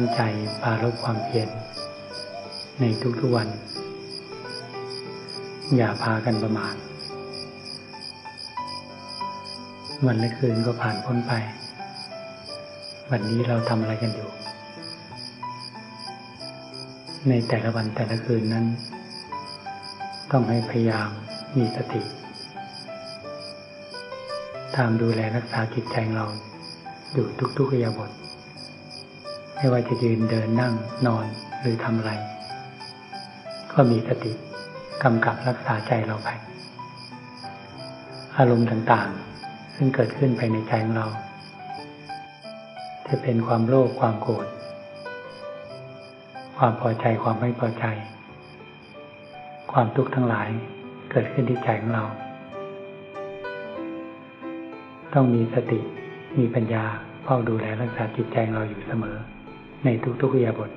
ตั้งใจปาลบความเพียรในทุกๆวัน อย่าพากันประมาทวันและคืนก็ผ่านพ้นไป วันนี้เราทำอะไรกันอยู่ ในแต่ละวันแต่ละคืนนั้น ต้องให้พยายามมีสติ ตามดูแลรักษาจิตใจเราอยู่ทุกๆขยบท ไม่ว่าจะยืนเดินนั่งนอนหรือทำอะไร ก็มีสติกำกับรักษาใจเราไปอารมณ์ต่างๆ ซึ่งเกิดขึ้นภายในใจของเรา จะเป็นความโลภความโกรธความพอใจความไม่พอใจ ความทุกข์ทั้งหลายเกิดขึ้นที่ใจของเรา ต้องมีสติมีปัญญาเฝ้าดูแลรักษาจิตใจเราอยู่เสมอ ในทุกๆยาบท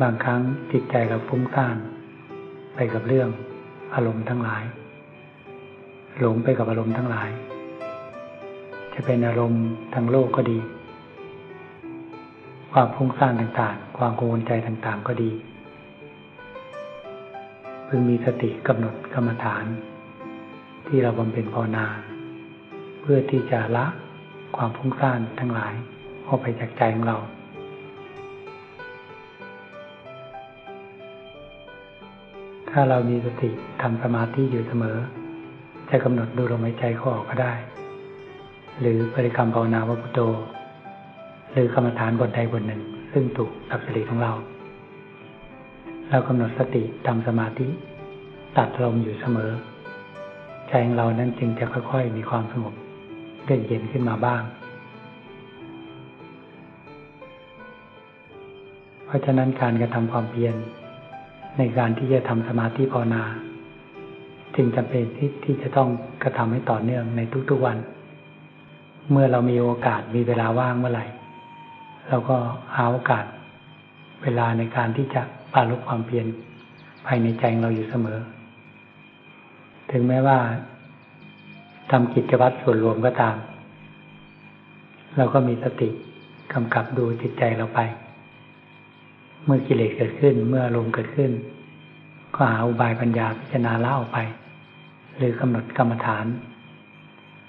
บางครั้งจิตใจเราฟุ้งซ่าน ไปกับเรื่องอารมณ์ทั้งหลาย หลงไปกับอารมณ์ทั้งหลาย จะเป็นอารมณ์ทางโลกก็ดี ความฟุ้งซ่านต่างๆ ความกังวลใจต่างๆก็ดีพึงมีสติกำหนดกรรมฐาน ที่เราบำเพ็ญภาวนา เพื่อที่จะละ ความฟุ้งซ่านทั้งหลายออกไปจากใจของเรา ถ้าเรามีสติทำสมาธิอยู่เสมอ จะกำหนดดูลมหายใจเข้าออกก็ได้ หรือบริกรรมภาวนาวัพุโต หรือกรรมฐานบทใดบทหนึ่ง ซึ่งถูกกับสติของเรา เรากำหนดสติทำสมาธิ ตัดลมอยู่เสมอ ใจของเรานั้นจึงจะค่อยๆมีความสงบ เย็เย็นขึ้นมาบ้าง เพราะฉะนั้นการกระทำความเพียรในการที่จะทำสมาธิภาวนาจึงจำเป็นที่ที่จะต้องกระทำให้ต่อเนื่องในทุกๆวัน เมื่อเรามีโอกาสมีเวลาว่างเมื่อไหร่ เราก็หาโอกาสเวลาในการที่จะปาลบความเพียรภายในใจเราอยู่เสมอ ถึงแม้ว่า ทำกิจวัตรส่วนรวมก็ตาม เราก็มีสติกำกับดูจิตใจเราไป เมื่อกิเลสเกิดขึ้นเมื่ออารมณ์เกิดขึ้น ก็หาอุบายปัญญาพิจารณาละออกไป หรือกำหนดกรรมฐาน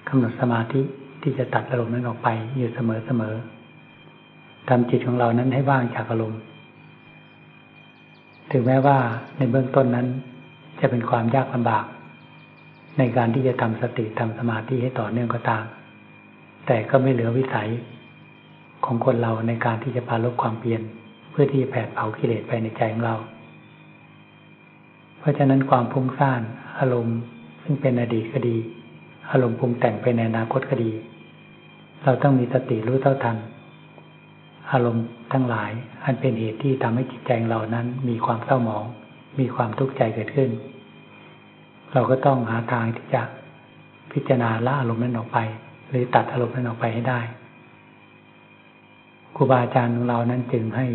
กำหนดสมาธิที่จะตัดอารมณ์นั้นออกไปอยู่เสมอเสมอทำจิตของเรานั้นให้ว่างจากอารมณ์ ถึงแม้ว่าในเบื้องต้นนั้นจะเป็นความยากลำบาก ในการที่จะทำสติทำสมาธิให้ต่อเนื่องก็ตาม แต่ก็ไม่เหลือวิสัยของคนเราในการที่จะพาลบความเปลี่ยนเพื่อที่จะแผดเผากิเลสไปในใจของเรา เพราะฉะนั้นความพุ่งสร้างอารมณ์ซึ่งเป็นอดีตก็ดี อารมณ์ปรุงแต่งไปในอนาคตก็ดี เราต้องมีสติรู้เท่าทัน อารมณ์ทั้งหลายอันเป็นเหตุที่ทำให้จิตใจเรานั้นมีความเศร้าหมอง มีความทุกข์ใจเกิดขึ้น เราก็ต้องหาทางที่จะพิจารณาละอารมณ์นั้นออกไป หรือตัดอารมณ์นั้นออกไปให้ได้ครูบาอาจารย์ของเรานั้นจึงให้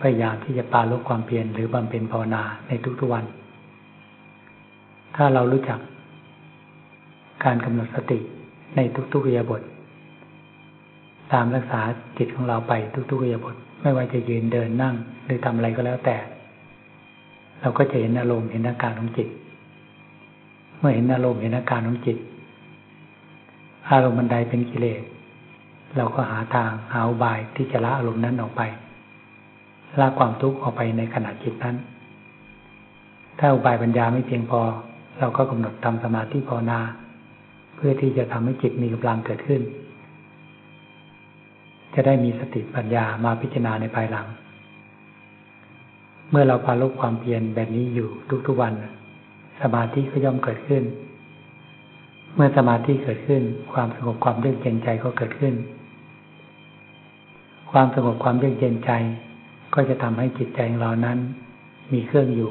พยายามที่จะปาลบความเพียรหรือบำเพ็ญภาวนาในทุกๆวัน ถ้าเรารู้จักการกำหนดสติในทุกๆเรียบท ตามรักษาจิตของเราไปทุกๆเรียบท ไม่ว่าจะยืนเดินนั่ง หรือทำอะไรก็แล้วแต่ เราก็จะเห็นอารมณ์เห็นอาการของจิต มื่อเห็นอารมณ์เห็นอาการของจิต อารมณ์บันไดเป็นกิเลสเราก็หาทางหาอุบายที่จะละอารมณ์นั้นออกไปละความทุกข์ออกไปในขณะจิตนั้น ถ้าอุบายปัญญาไม่เพียงพอ เราก็กำหนดทำสมาธิภาวนา เพื่อที่จะทำให้จิตมีกำลังเกิดขึ้น จะได้มีสติปัญญามาพิจารณาในภายหลัง เมื่อเราพาลบความเพียรแบบนี้อยู่ทุกๆวัน สมาธิก็ย่อมเกิดขึ้น เมื่อสมาธิเกิดขึ้น ความสงบความเยือกเย็นใจก็เกิดขึ้น ความสงบความเยือกเย็นใจ ก็จะทำให้จิตใจของเรานั้น มีเครื่องอยู่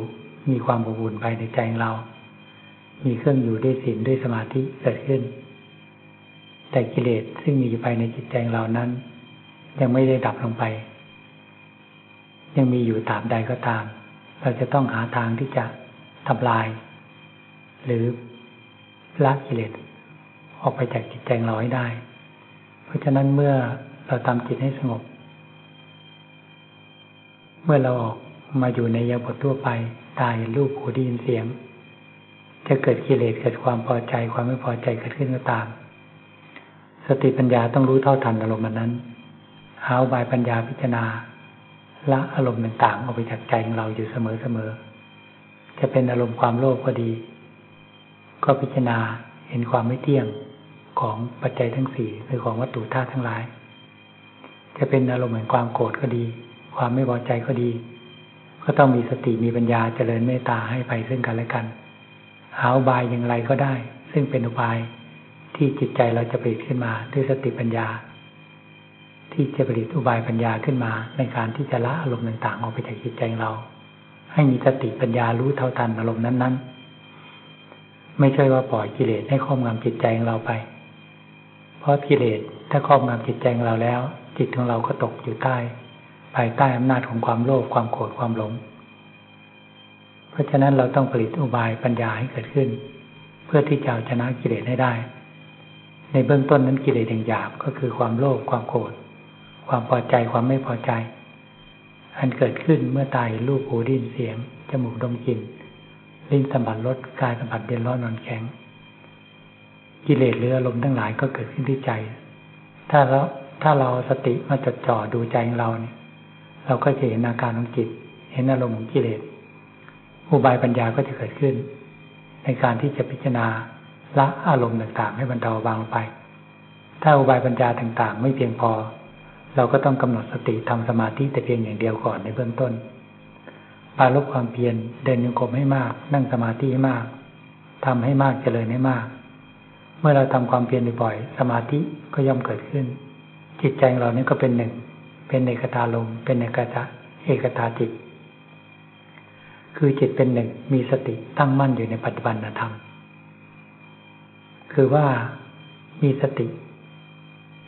มีความอบอุ่นภายในใจของเรา มีเครื่องอยู่ด้วยศีลด้วยสมาธิเกิดขึ้น แต่กิเลสซึ่งมีอยู่ภายในจิตใจของเรานั้น ยังไม่ได้ดับลงไป ยังมีอยู่ตามใดก็ตาม เราจะต้องหาทางที่จะทำลาย หรือละกิเลสออกไปจากจิตใจเราให้ได้ เพราะฉะนั้นเมื่อเราทำจิตให้สงบ เมื่อเราออกมาอยู่ในยาบททั่วไป ตาเห็นรูปหูได้ยินเสียง จะเกิดกิเลสเกิดความพอใจความไม่พอใจเกิดขึ้นก็ตาม สติปัญญาต้องรู้เท่าทันอารมณ์นั้นหาบายปัญญาพิจารณาละอารมณ์ต่างๆออกไปจากใจของเราอยู่เสมอๆจะเป็นอารมณ์ความโลภก็ดี ก็พิจารณาเห็นความไม่เที่ยงของปัจจัยทั้งสี่คือของวัตถุธาตุทั้งหลาย จะเป็นอารมณ์เหมือนความโกรธก็ดี ความไม่พอใจก็ดี ก็ต้องมีสติมีปัญญาเจริญเมตตาให้ไปซึ่งกันและกัน หาอุบายอย่างไรก็ได้ ซึ่งเป็นอุบายที่จิตใจเราจะผลิตขึ้นมาด้วยสติปัญญา ที่จะผลิตอุบายปัญญาขึ้นมาในการที่จะละอารมณ์ต่างๆออกไปจากจิตใจเรา ให้มีสติปัญญารู้เท่าทันอารมณ์นั้นๆ ไม่ใช่ว่าปล่อยกิเลสให้ครอบงำจิตใจของเราไป เพราะกิเลสถ้าครอบงำจิตใจของเราแล้ว จิตของเราก็ตกอยู่ใต้ ภายใต้อำนาจของความโลภความโกรธความหลง เพราะฉะนั้นเราต้องผลิตอุบายปัญญาให้เกิดขึ้น เพื่อที่จะเอาชนะกิเลสให้ได้ ในเบื้องต้นนั้นกิเลสอย่างหยาบก็คือความโลภความโกรธความพอใจความไม่พอใจ อันเกิดขึ้นเมื่อตายรูปหูดินเสียงจมูกดมกลิ่น ลิ้นสัมผัสรสกายสัมผัสเย็นร้อนนอนแข็ง กิเลสหรืออารมณ์ทั้งหลายก็เกิดขึ้นที่ใจ ถ้าเราถ้าเราสติมาจดจ่อดูใจของเราเนี่ย เราก็จะเห็นอาการของจิต เห็นอารมณ์ของกิเลสอุบายปัญญาก็จะเกิดขึ้น ในการที่จะพิจารณาละอารมณ์ต่างๆ ให้บรรเทาบางลงไป ถ้าอุบายปัญญาต่างๆ ไม่เพียงพอ เราก็ต้องกำหนดสติทำสมาธิแต่เพียงอย่างเดียวก่อนในเบื้องต้น ปาลบความเพียรเดินโยกมให้มาก นั่งสมาธิให้มากทำให้มากเจริญให้มาก เมื่อเราทำความเพียรบ่อยๆสมาธิก็ย่อมเกิดขึ้น จิตใจเรานี้ก็เป็นหนึ่ง เป็นเอกตาลมเป็นเอกตาเอกตาจิต คือจิตเป็นหนึ่งมีสติตั้งมั่นอยู่ในปัจจุบันธรรม คือว่ามีสติ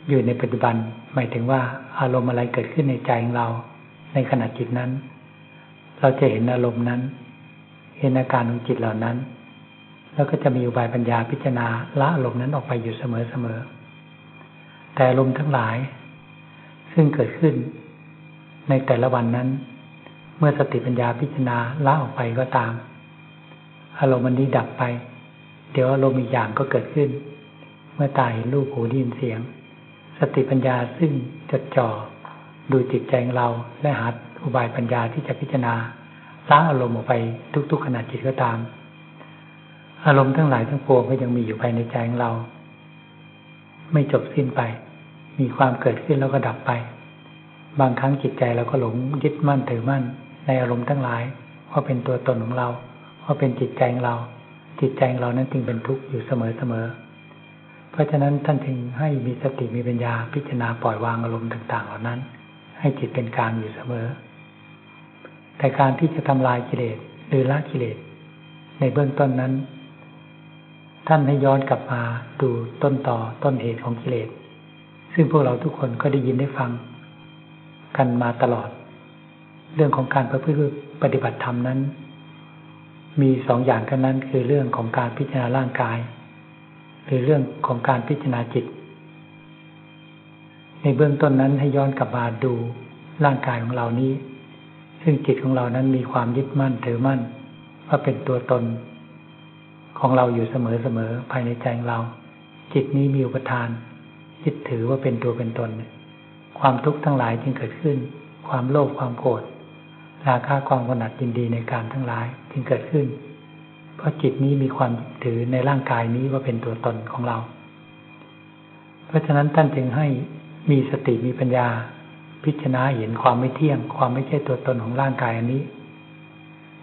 อยู่ในปัจจุบัน หมายถึงว่าอารมณ์อะไรเกิดขึ้นในใจของเรา ในขณะจิตนั้น เราจะเห็นอารมณ์นั้น เห็นอาการของจิตเหล่านั้น แล้วก็จะมีอุบายปัญญาพิจารณาละอารมณ์นั้นออกไปอยู่เสมอๆ แต่อารมณ์ทั้งหลาย ซึ่งเกิดขึ้นในแต่ละวันนั้น เมื่อสติปัญญาพิจารณาละออกไปก็ตาม อารมณ์นนี้ดับไป เดี๋ยวอารมณ์อีกอย่างก็เกิดขึ้น เมื่อตาเห็นรูปหูได้ยินเสียง สติปัญญาซึ่งจดจ่อดูจิตใจของเราและหา อุบายปัญญาที่จะพิจารณาละอารมณ์ออกไปทุก ๆขณะจิตก็ตาม อารมณ์ทั้งหลายทั้งปวงก็ยังมีอยู่ภายในใจของเรา ไม่จบสิ้นไป มีความเกิดขึ้นแล้วก็ดับไป บางครั้งจิตใจเราก็หลงยึดมั่นถือมั่น ในอารมณ์ทั้งหลายว่าเป็นตัวตนของเราว่าเป็นจิตใจของเรา จิตใจของเรานั้นจึงเป็นทุกข์อยู่เสมอเสมอเพราะฉะนั้นท่านจึงให้มีสติมีปัญญาพิจารณาปล่อยวางอารมณ์ต่าง ๆ เหล่านั้น ให้จิตเป็นกลางอยู่เสมอ แต่การที่จะทำลายกิเลสหรือละกิเลส ในเบื้องต้นนั้น ท่านให้ย้อนกลับมาดูต้นต่อต้นเหตุของกิเลส ซึ่งพวกเราทุกคนก็ได้ยินได้ฟัง กันมาตลอด เรื่องของการประพฤติปฏิบัติธรรมนั้น มีสองอย่างกันนั้นคือเรื่องของการพิจารณาร่างกาย หรือเรื่องของการพิจารณาจิต ในเบื้องต้นนั้นให้ย้อนกลับมาดูร่างกายของเรานี้ ซึ่งจิตของเรานั้นมีความยึดมั่นถือมั่น ว่าเป็นตัวตน ของเราอยู่เสมอๆภายในใจของเรา จิตนี้มีอุปทานยึดถือว่าเป็นตัวเป็นตน ความทุกข์ทั้งหลายจึงเกิดขึ้น ความโลภความโกรธราคะความกำหนัดยินดีในการทั้งหลายจึงเกิดขึ้น เพราะจิตนี้มีความยึดถือในร่างกายนี้ว่าเป็นตัวตนของเรา เพราะฉะนั้นท่านจึงให้มีสติมีปัญญา พิจารณาเห็นความไม่เที่ยง ความไม่ใช่ตัวตนของร่างกายอันนี้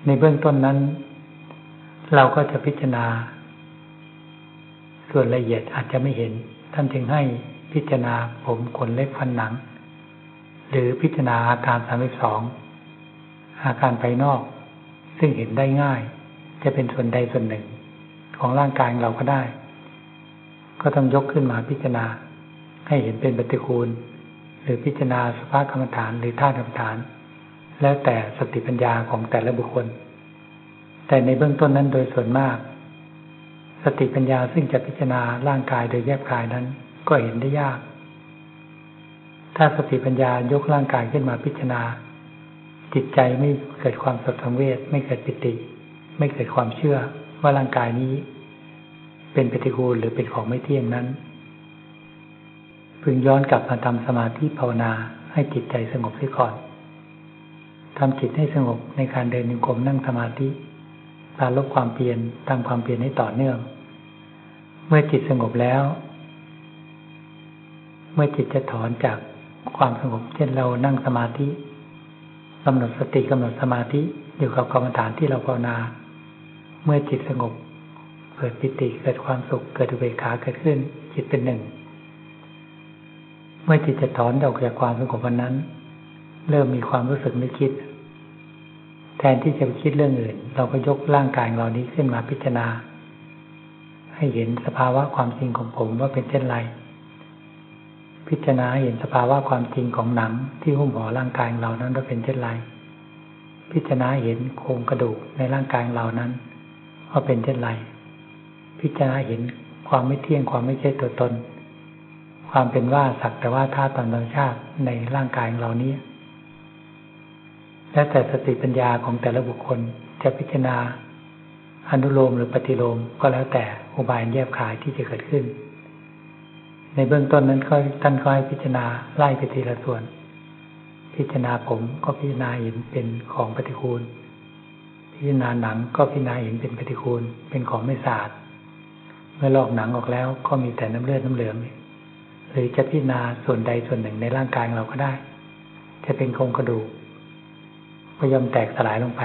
ในเบื้องต้นนั้น เราก็จะพิจารณา ส่วนละเอียดอาจจะไม่เห็น ท่านจึงให้พิจารณาผมขนเล็บฟันหนัง หรือพิจารณาอาการสามสิบสองอาการภายนอก ซึ่งเห็นได้ง่าย จะเป็นส่วนใดส่วนหนึ่ง ของร่างกายเราก็ได้ ก็ต้องยกขึ้นมาพิจารณา ให้เห็นเป็นปฏิคูล หรือพิจารณาสภาพกรรมฐานหรือธากรรมฐาน แล้วแต่สติปัญญาของแต่ละบุคคล แต่ในเบื้องต้นนั้นโดยส่วนมาก สติปัญญาซึ่งจะพิจารณาร่างกายโดยแยบกายนั้นก็เห็นได้ยาก ถ้าสติปัญญายกร่างกายขึ้นมาพิจารณา จิตใจไม่เกิดความสดสังเวชไม่เกิดปิติ ไม่เกิดความเชื่อว่าร่างกายนี้ เป็นปฏิกูลหรือเป็นของไม่เที่ยงนั้น พึงย้อนกลับมาทำสมาธิภาวนาให้จิตใจสงบเสียก่อนทำจิตให้สงบในการเดินโยกมนั่งสมาธิกาลบความเปลี่ยนทำความเปลี่ยนให้ต่อเนื่อง เมื่อจิตสงบแล้ว เมื่อจิตจะถอนจากความสงบ เช่นเรานั่งสมาธิกำหนดสติกำหนดสมาธิอยู่กับกรรมฐานที่เราภาวนา เมื่อจิตสงบ เกิดปิติเกิดความสุขเกิดอุเบกขาเกิดขึ้น จิตเป็นหนึ่ง เมื่อจิตจะถอนออกจากความสงบวันนั้น เริ่มมีความรู้สึกนึกคิด แทนที่จะไปคิดเรื่องอื่น เราก็ยกร่างกายเรานี้ขึ้นมาพิจารณา ให้เห็นสภาวะความจริงของผมว่าเป็นเช่นไร พิจารณาเห็นสภาวะความจริงของหนังที่หุ้มห่อร่างกายเรานั้นว่าเป็นเช่นไร พิจารณาเห็นโครงกระดูกในร่างกายเรานั้นว่าเป็นเช่นไร พิจารณาเห็นความไม่เที่ยงความไม่ใช่ตัวตน ความเป็นว่าสักแต่ว่าธาตุธรรมชาติในร่างกายของเรานี้แล้วแต่สติปัญญาของแต่ละบุคคลจะพิจารณาอนุโลมหรือปฏิโลมก็แล้วแต่อุบายแยบขายที่จะเกิดขึ้น ในเบื้องต้นนั้นก็ท่านก็ให้พิจารณาไล่ไปทีละส่วน พิจารณาผมก็พิจารณาเห็นเป็นของปฏิคูล พิจารณาหนังก็พิจารณาเห็นเป็นปฏิคูล เป็นของไม่สะอาด เมื่อลอกหนังออกแล้วก็มีแต่น้ำเลือดน้ำเหลือง หรือจะพิจารณาส่วนใดส่วนหนึ่งในร่างกายเราก็ได้ จะเป็นโครงกระดูกก็ย่อมแตกสลายลงไป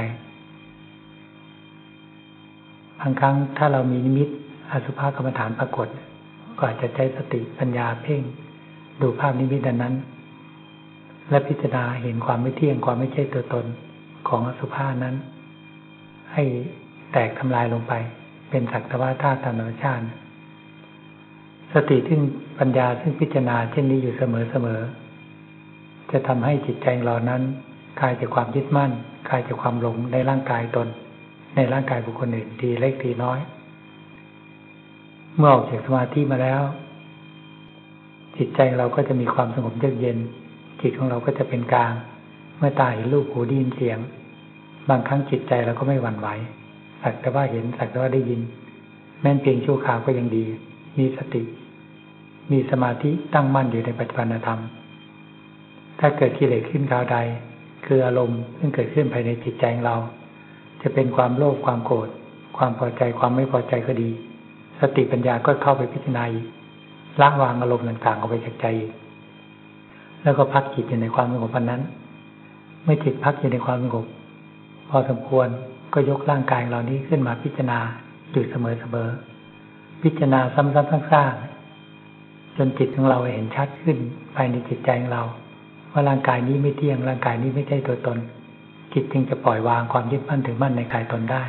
บางครั้งถ้าเรามีนิมิตอสุภกรรมฐานปรากฏ ก็อาจจะใช้สติปัญญาเพ่ง ดูภาพนิมิตนั้น และพิจารณาเห็นความไม่เที่ยงความไม่ใช่ตัวตนของอสุภานั้น ให้แตกทำลายลงไป เป็นสักตะว่าธาตุธรรมชาติ สติซึ่งปัญญาซึ่งพิจารณาเช่นนี้อยู่เสมอๆจะทำให้จิตใจเรานั้นคลายจากความยึดมั่นคลายจากความหลงในร่างกายตน ในร่างกายบุคคลอื่นทีเล็กทีน้อย เมื่อออกจากสมาธิมาแล้ว จิตใจเราก็จะมีความสงบเยือกเย็น จิตของเราก็จะเป็นกลาง เมื่อตาเห็นรูปหูได้ยินเสียง บางครั้งจิตใจเราก็ไม่หวั่นไหวสักแต่ว่าเห็นสักแต่ว่าได้ยิน แม้นเพียงชั่วคราวก็ยังดี มีสติ มีสมาธิตั้งมั่นอยู่ในปัจจุบันธรรม ถ้าเกิดกิเลสขึ้นคราวใด คืออารมณ์ซึ่งเกิดขึ้นภายในจิตใจของเรา จะเป็นความโลภความโกรธความพอใจความไม่พอใจก็ดี สติปัญญาก็เข้าไปพิจารณาละวางอารมณ์ต่างๆออกไปจากใจ แล้วก็พักจิตอยู่ในความสงบนั้น เมื่อจิตพักอยู่ในความสงบพอสมควรก็ยกร่างกายเหล่านี้ขึ้นมาพิจารณาอยู่เสมอๆพิจารณาซ้ำๆซากๆ จนจิตของเราเห็นชัดขึ้นภายในจิตใจของเรา ว่าร่างกายนี้ไม่เที่ยงร่างกายนี้ไม่ใช่ตัวตน จิตจึงจะปล่อยวางความยึดมั่นถือมั่นในกายตนได้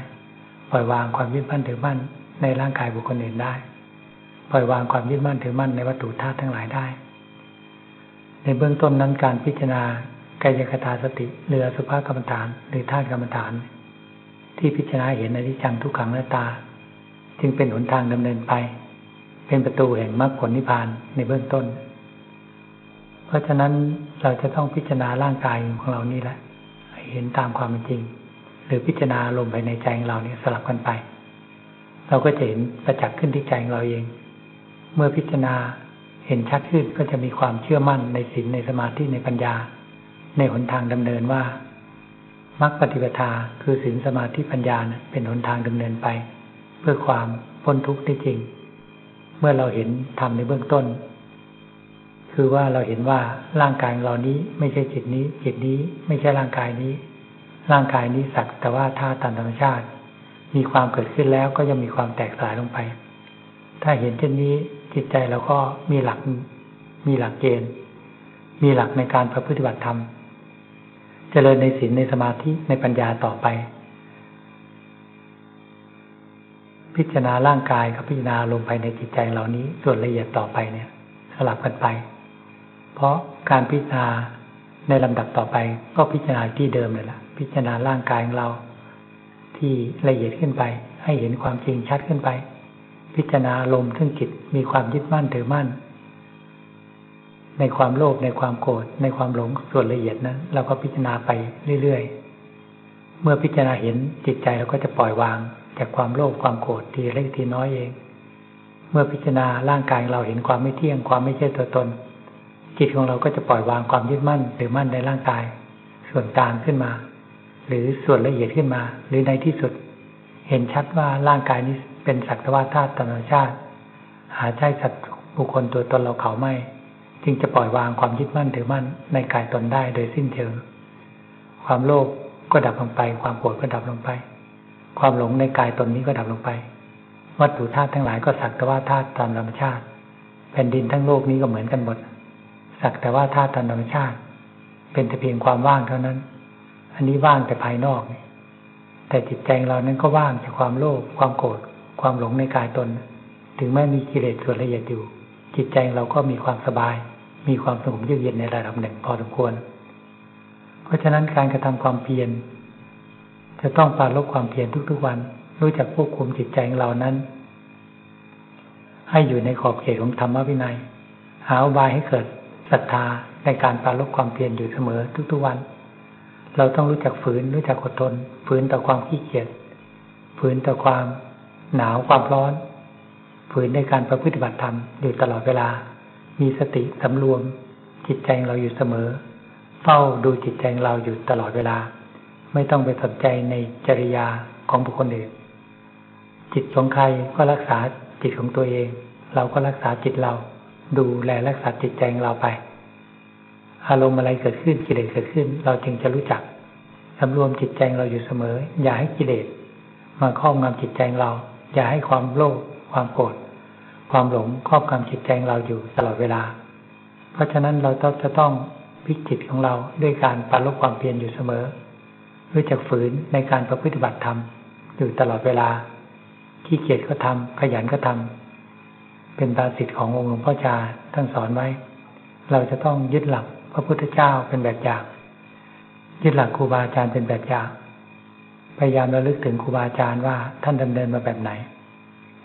ปล่อยวางความยึดมั่นถือมั่นในร่างกายบุคคลอื่นได้ ปล่อยวางความยึดมั่นถือมั่นในวัตถุธาตุทั้งหลายได้ ในเบื้องต้นนั้นการพิจารณากายคตาสติเรือสุภาพกรรมฐาน หรือธาตุกรรมฐาน ที่พิจารณาเห็นอนิจจังทุกขังและตา จึงเป็นหนทางดำเนินไป เป็นประตูแห่งมรรคผลนิพพานในเบื้องต้น เพราะฉะนั้นเราจะต้องพิจารณาร่างกายของเรานี่แหละเห็นตามความเป็นจริง หรือพิจารณาลมภายในใจของเราเนี่ยสลับกันไป เราก็จะเห็นประจักษ์ขึ้นที่ใจของเราเอง เมื่อพิจารณาเห็นชัดขึ้นก็จะมีความเชื่อมั่นในศีลในสมาธิในปัญญา ในหนทางดำเนินว่ามรรคปฏิปทาคือศีลสมาธิปัญญาเป็นหนทางดำเนินไป เพื่อความพ้นทุกข์ที่จริง เมื่อเราเห็นทำในเบื้องต้น คือว่าเราเห็นว่าร่างกายเรานี้ไม่ใช่จิตนี้ จิตนี้ไม่ใช่ร่างกายนี้ ร่างกายนี้สักแต่ว่าธาตุตามธรรมชาติ มีความเกิดขึ้นแล้วก็ยังมีความแตกสลายลงไป ถ้าเห็นเช่นนี้จิตใจเราก็มีหลักมีหลักเกณฑ์ มีหลักในการประพฤติบัติธรรม เจริญในศีลในสมาธิในปัญญาต่อไป พิจารณาร่างกายกับพิจารณาลงไปในจิตใจเหล่านี้ส่วนละเอียดต่อไปเนี่ย สลับกันไป เพราะการพิจารณาในลำดับต่อไปก็พิจารณาที่เดิมเลยล่ะ พิจารณาร่างกายของเรา ที่ละเอียดขึ้นไป ให้เห็นความจริงชัดขึ้นไป พิจารณาลมซึ่งจิตมีความยึดมั่นถือมั่น ในความโลภในความโกรธในความหลงส่วนละเอียดนะเราก็พิจารณาไปเรื่อยๆเมื่อพิจารณาเห็นจิตใจเราก็จะปล่อยวาง จากความโลภความโกรธทีเล็กทีน้อยเอง เมื่อพิจารณาร่างกายเราเห็นความไม่เที่ยงความไม่ใช่ตัวตน จิตของเราก็จะปล่อยวางความยึดมั่นหรือมั่นในร่างกาย ส่วนกลางขึ้นมา หรือส่วนละเอียดขึ้นมา หรือในที่สุด เห็นชัดว่าร่างกายนี้เป็นสักตวาธาตุธรรมชาติ หาใช่สัตว์บุคคลตัวตนเราเขาไม่ จึงจะปล่อยวางความยึดมั่นถือมั่นในกายตนได้โดยสิ้นเชิงความโลภก็ดับลงไป ความโกรธก็ดับลงไป ความหลงในกายตนนี้ก็ดับลงไป วัตถุธาตุทั้งหลายก็สักแต่ว่าธาตุตามธรรมชาติ แผ่นดินทั้งโลกนี้ก็เหมือนกันหมด สักแต่ว่าธาตุตามธรรมชาติ เป็นแต่เพียงความว่างเท่านั้น อันนี้ว่างแต่ภายนอก แต่จิตใจเรานั้นก็ว่างจากความโลภความโกรธความหลงในกายตน ถึงแม้มีกิเลสส่วนละเอียดอยู่ จิตใจเราก็มีความสบาย มีความสงบเยือกเย็นในระดับหนึ่งพอสมควร เพราะฉะนั้นการกระทำความเพียร จะต้องปราลบความเพียรทุกๆวัน รู้จักควบคุมจิตใจของเรานั้น ให้อยู่ในขอบเขตของธรรมวินัย หาอุบายให้เกิดศรัทธาในการปราลบความเพียรอยู่เสมอทุกๆวัน เราต้องรู้จักฝืนรู้จักอดทน ฝืนต่อความขี้เกียจฝืนต่อความหนาวความร้อน ฝืนในการประพฤติบัติธรรมอยู่ตลอดเวลา มีสติสำรวมจิตใจเราอยู่เสมอ เฝ้าดูจิตใจเราอยู่ตลอดเวลา ไม่ต้องไปสนใจในจริยาของบุคคลอื่น จิตของใครก็รักษาจิตของตัวเอง เราก็รักษาจิตเรา ดูแลรักษาจิตใจของเราไป อารมณ์อะไรเกิดขึ้นกิเลสเกิดขึ้น เราจึงจะรู้จักสำรวมจิตใจเราอยู่เสมอ อย่าให้กิเลสมาครอบงำจิตใจเรา อย่าให้ความโลภความโกรธความหลงครอบงำจิตใจเราอยู่ตลอดเวลา เพราะฉะนั้นเราต้องจะต้องพิจิตของเราด้วยการปราลบความเพียรอยู่เสมอ รู้จักฝืนในการประพฤติบัติธรรมอยู่ตลอดเวลา ขี้เกียจก็ทำขยันก็ทำเป็นตาสิทธิ์ขององค์หลวงพ่อจาท่านสอนไว้ เราจะต้องยึดหลักพระพุทธเจ้าเป็นแบบอย่าง ยึดหลักครูบาอาจารย์เป็นแบบอย่าง พยายามระลึกถึงครูบาอาจารย์ว่าท่านดำเนินมาแบบไหน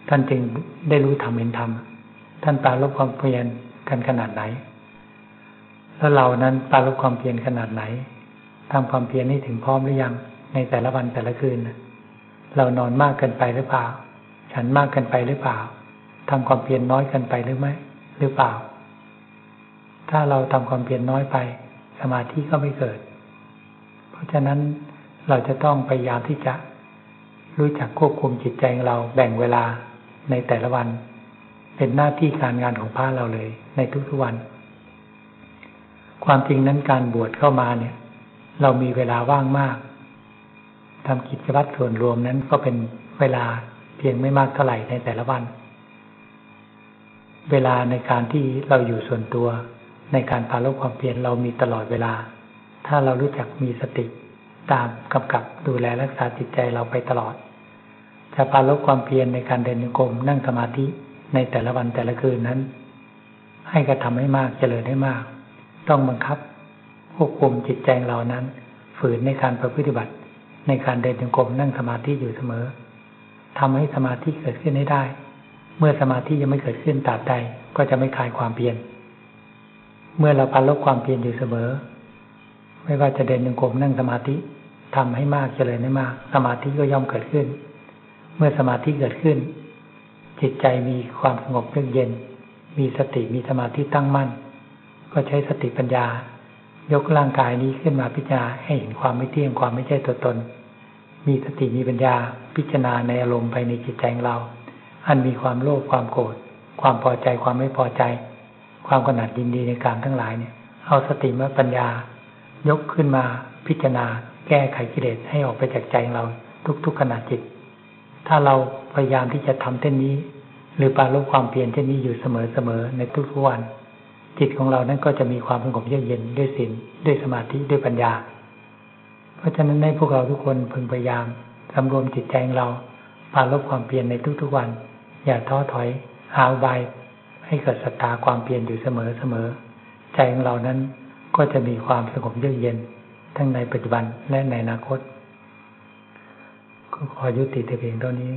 ท่านจึงได้รู้ธรรมเห็นธรรม ท่านปาลบความเพียรกันขนาดไหน แล้วเรานั้นปาลบความเพียรขนาดไหน ทำความเพียรนี้ถึงพร้อมหรือยัง ในแต่ละวันแต่ละคืน เรานอนมากเกินไปหรือเปล่า ฉันมากเกินไปหรือเปล่าทำความเพียรน้อยเกินไปหรือไม่หรือเปล่า ถ้าเราทำความเพียรน้อยไป สมาธิก็ไม่เกิด เพราะฉะนั้นเราจะต้องพยายามที่จะรู้จักควบคุมจิตใจของเราแบ่งเวลาในแต่ละวัน เป็นหน้าที่การงานของพระเราเลย ในทุกๆวัน ความจริงนั้นการบวชเข้ามาเนี่ย เรามีเวลาว่างมากทำกิจวัตรส่วนรวมนั้นก็เป็นเวลาเพียงไม่มากเท่าไหร่ในแต่ละวัน เวลาในการที่เราอยู่ส่วนตัว ในการพาลบความเพียรเรามีตลอดเวลา ถ้าเรารู้จักมีสติตามกำกับดูแลรักษาจิตใจเราไปตลอด จะพาลบความเพียรในการเดินโยกมนั่งสมาธิในแต่ละวันแต่ละคืนนั้น ให้กระทำให้มากเจริญให้มาก ต้องบังคับ ควบคุมจิตใจเรานั้น ฝืนในการประพฤติบัติ ในการเดินจงกรมนั่งสมาธิอยู่เสมอทำให้สมาธิเกิดขึ้นให้ได้ เมื่อสมาธิยังไม่เกิดขึ้นตราบใดก็จะไม่คลายความเพียรเมื่อเราพันลบความเพียรอยู่เสมอ ไม่ว่าจะเดินจงกรมนั่งสมาธิทำให้มากเจริญให้มาก สมาธิก็ย่อมเกิดขึ้น เมื่อสมาธิเกิดขึ้น จิตใจมีความสงบเยือกเย็น มีสติมีสมาธิตั้งมั่น ก็ใช้สติปัญญา ยกร่างกายนี้ขึ้นมาพิจารณาให้เห็นความไม่เที่ยงความไม่ใช่ตัวตน มีสติมีปัญญาพิจารณาในอารมณ์ภายในจิตใจของเรา อันมีความโลภความโกรธความพอใจความไม่พอใจ ความขนาดยินดีในการทั้งหลายเนี่ย เอาสติมาปัญญา ยกขึ้นมาพิจารณา แก้ไขกิเลสให้ออกไปจากใจเรา ทุกๆขณะจิต ถ้าเราพยายามที่จะทำเช่นนี้ หรือปาลบความเพียรเช่นนี้อยู่เสมอๆในทุกๆวัน จิตของเรานั้นก็จะมีความสงบเยือกเย็นด้วยศีลด้วยสมาธิด้วยปัญญา เพราะฉะนั้นในพวกเราทุกคนพึงพยายามสำรวมจิตใจของเราปาลบความเพียรในทุกๆวัน อย่าท้อถอยหาบายให้เกิดศรัทธาความเพียรอยู่เสมอเสมอใจของเรานั้นก็จะมีความสงบเยือกเย็น ทั้งในปัจจุบันและในอนาคต ก็ขอยุติแต่เพียงเท่านี้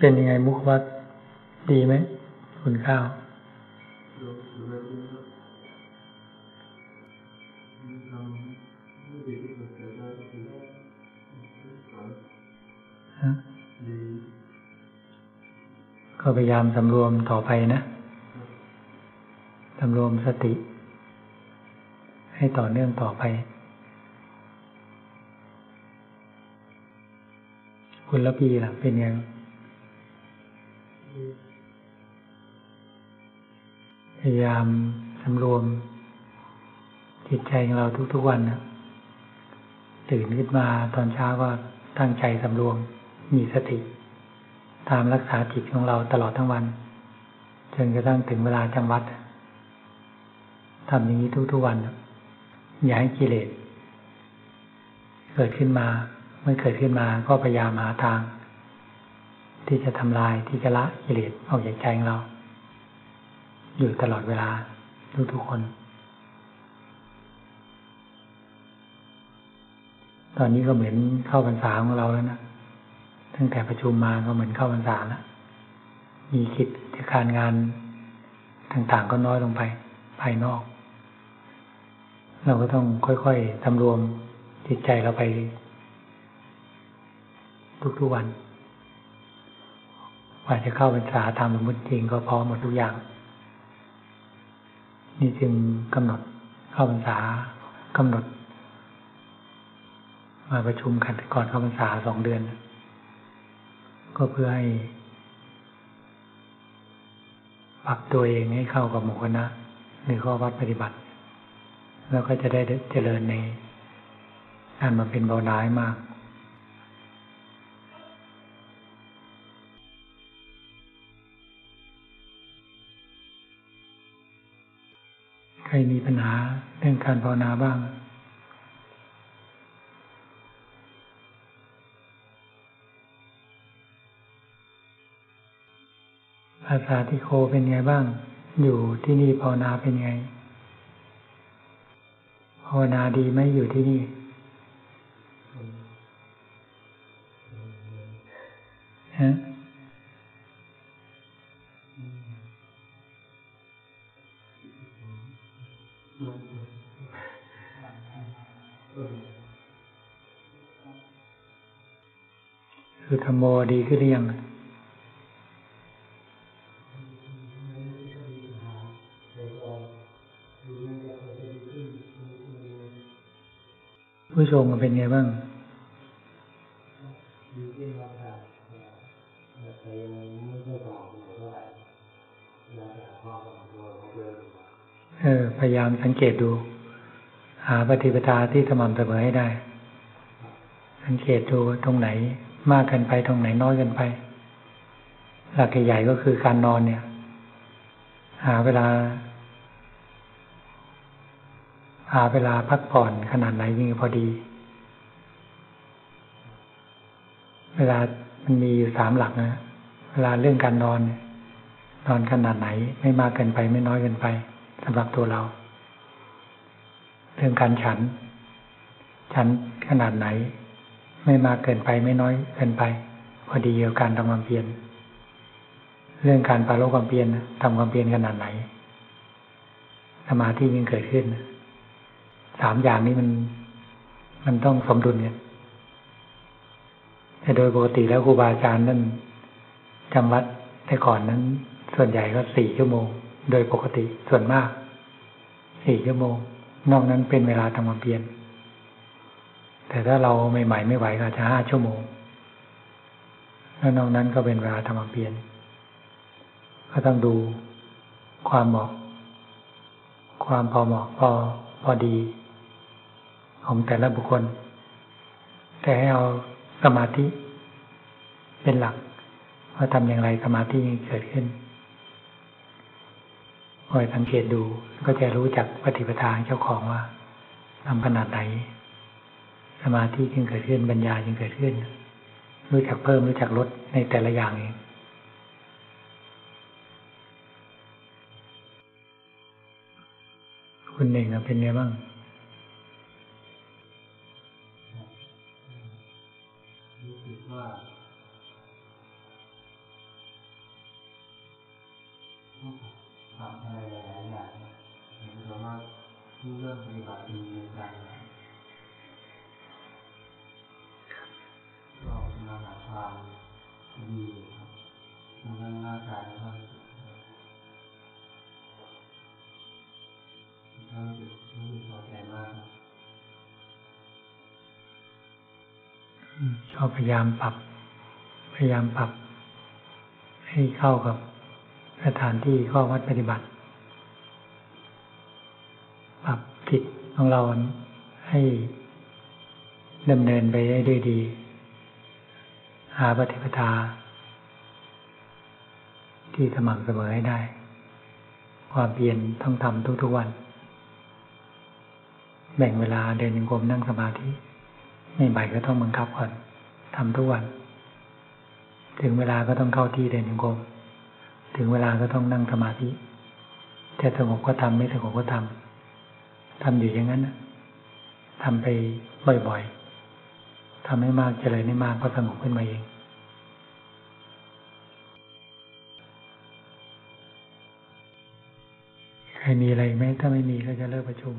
เป็นยังไงมุขวัดดีไหมคุณข้าว พยายามสำรวมต่อไปนะสำรวมสติ ให้ต่อเนื่องต่อไป คุณละพีล่ะ เป็นยังพยายามสำรวม จิตใจของเราทุกๆวันนะตื่นขึ้นมาตอนเช้าก็ตั้งใจสำรวมมีสติ ตามรักษาจิตของเราตลอดทั้งวัน จนกระทั่งถึงเวลาจำวัดทำอย่างนี้ทุกๆวัน อย่าให้กิเลสเกิดขึ้นมาเมื่อเกิดขึ้นมาก็พยายามหาทาง ที่จะทำลายที่จะละกิเลสออกจากใจของเรา อยู่ตลอดเวลาทุกๆคน ตอนนี้ก็เหมือนเข้าพรรษาของเราแล้วนะ ตั้งแต่ประชุมมาก็เหมือนเข้าพรรษาแล้วมีกิดจะการงานต่างๆก็น้อยลงไป ภายนอก เราก็ต้องค่อยๆทำรวมจิตใจเราไป ทุกๆวันกว่าจะเข้าพรรษาตามสมมติจริงก็พร้อมหมดทุกอย่าง นี่จึงกำหนดเข้าพรรษากำหนด มาประชุมกันก่อนเข้าพรรษาสองเดือน ก็เพื่อให้ปรับตัวเองให้เข้ากับหมู่คณะหรือข้อวัดปฏิบัติ แล้วก็จะได้เจริญในการมาเป็นเบาหนายมากใครมีปัญหาเรื่องการภาวนาบ้าง ภาษาที่โคเป็นไงบ้าง อยู่ที่นี่ภาวนาเป็นไงภาวนาดีไหมอยู่ที่นี่ฮะคือธรรมโมดีขึ้นหรือยัง ผู้ชมเป็นไงบ้างเออพยายามสังเกตดู หาปฏิปทาที่สม่ำเสมอให้ได้ สังเกตดูตรงไหน มากเกินไปตรงไหนน้อยเกินไป หลักใหญ่ก็คือการนอนเนี่ย หาเวลา หาเวลาพักผ่อนขนาดไหนยิ่งพอดี เวลามันมีสามหลักนะ เวลาเรื่องการนอน นอนขนาดไหน ไม่มากเกินไปไม่น้อยเกินไปสำหรับตัวเรา เรื่องการฉัน ฉันขนาดไหน ไม่มากเกินไปไม่น้อยเกินไป พอดีกับการทำความเพียรเรื่องการปาโลความเพียรทำความเพียรขนาดไหนสมาธิยิ่งเกิดขึ้น สามอย่างนี้มัน มันต้องสมดุลกันแต่โดยปกติแล้วครูบาอาจารย์นั่นจำวัดแต่ก่อนนั้น ส่วนใหญ่ก็สี่ชั่วโมง โดยปกติส่วนมากสี่ชั่วโมง นอกนั้นเป็นเวลาทำความเพียรแต่ถ้าเราใหม่ๆไม่ไหวก็จะห้าชั่วโมง แล้วนอกนั้นก็เป็นเวลาทำความเพียรก็ต้องดูความเหมาะ ความพอเหมาะพอพอดี ของแต่ละบุคคล แต่ให้เอาสมาธิ เป็นหลักว่าทำอย่างไรสมาธิเกิดขึ้นคอยสังเกตดูก็จะรู้จักปฏิปทาเจ้าของว่าทำขนาดไหน สมาธิจึงเกิดขึ้นปัญญาจึงเกิดขึ้น รู้จักเพิ่มรู้จักลดในแต่ละอย่างเองคุณเองเป็นไงบ้าง ที่เริ่มปฏิบัติดีกันก็มาหาความดีครับมันก็ร่างกายก็ก็รู้สึกรู้สึกพอใจมากครับอืมชอบพยายามปรับ พยายามปรับ ให้เข้ากับสถานที่ข้อวัดปฏิบัติ ปรับจิตของเราให้ดำเนินไปได้ด้วยดี หาปฏิปทา ที่สม่ำเสมอให้ได้ ความเพียรต้องทำทุกๆวัน แบ่งเวลาเดินโยกรมนั่งสมาธิไม่ใหม่ก็ต้องบังคับก่อนทำทุกวัน ถึงเวลาก็ต้องเข้าที่เดินโยกรมถึงเวลาก็ต้องนั่งสมาธิจะสงบก็ทำไม่สงบก็ทำ ทำอยู่อย่างนั้นนะทำไปบ่อยๆทำให้มากเจริญให้มากก็สงบขึ้นมาเองใครมีอะไรไหมถ้าไม่มีก็จะเลิกประชุม